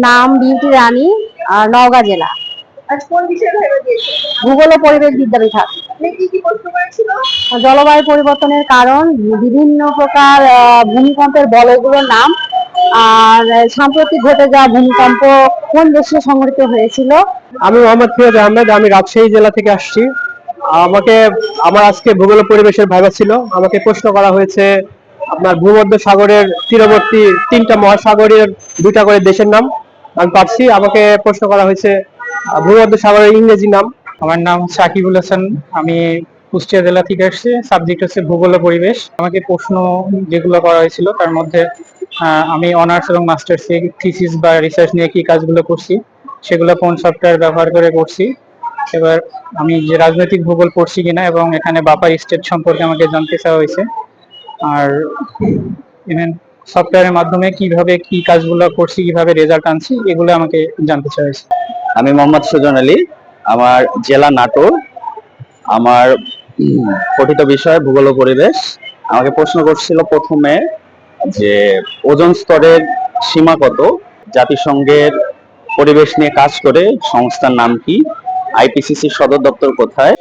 নাম বিউটি রানী আর নওগাঁ জেলা। আজ কোন বিষয়ে ভাইবা দিয়েছে ভূগোল ও পরিবেশ বিদ্যা বিভাগ আপনি কি কি প্রশ্ন করেছিল? জলবায়ু পরিবর্তনের কারণ বিভিন্ন প্রকার আহ, ভূমিকম্পের বলয়গুলোর নাম আর সাম্প্রতিক ঘটে যাওয়া ভূমিকম্প কোন দেশে সংঘটিত হয়েছিল? আমি মোহাম্মদ ফিরোজ আহমেদ আমি রাজশাহী জেলা থেকে আসছি। আমাকে আমার আজকে ভূগোল পরিবেশের ভাইবা ছিল। আমাকে প্রশ্ন করা হয়েছে আপনার ভূমধ্য সাগরের তীরবর্তী তিনটা মহাসাগরের দুটা করে দেশের নাম। আমি পারছি। আমাকে প্রশ্ন করা হয়েছে ভূমধ্য সাগরের ইংরেজি নাম। আমার নাম সাকিবুল হাসান। আমি কুষ্টিয়া জেলা থেকে আসছি। সাবজেক্ট হচ্ছে ভূগোল পরিবেশ। আমাকে প্রশ্ন যেগুলো করা হয়েছিল, তার মধ্যে আমি অনার্স এবং মাস্টার্স থিসিস বা রিসার্চ নিয়ে কি কাজগুলো করছি, সেগুলো কোন সফটওয়্যার ব্যবহার করে করছি, এবার আমি যে রাজনৈতিক ভূগোল পড়ছি কিনা এবং এখানে বাপার স্টেট সম্পর্কে আমাকে জানতে চাওয়া হয়েছে। আর ইভেন সফটওয়্যারের মাধ্যমে কীভাবে কি কাজগুলো করছি, কীভাবে রেজাল্ট আনছি, এগুলো আমাকে জানতে হয়েছে আমি মোহাম্মদ সুজন আলী, আমার জেলা নাটোর, আমার পঠিত বিষয় ভূগোল পরিবেশ। আমাকে প্রশ্ন করছিল প্রথমে যে ওজন স্তরের সীমা কত? জাতিসংঘের পরিবেশ নিয়ে কাজ করে সংস্থার নাম কি? আইপিসিসির সদর দপ্তর কোথায়?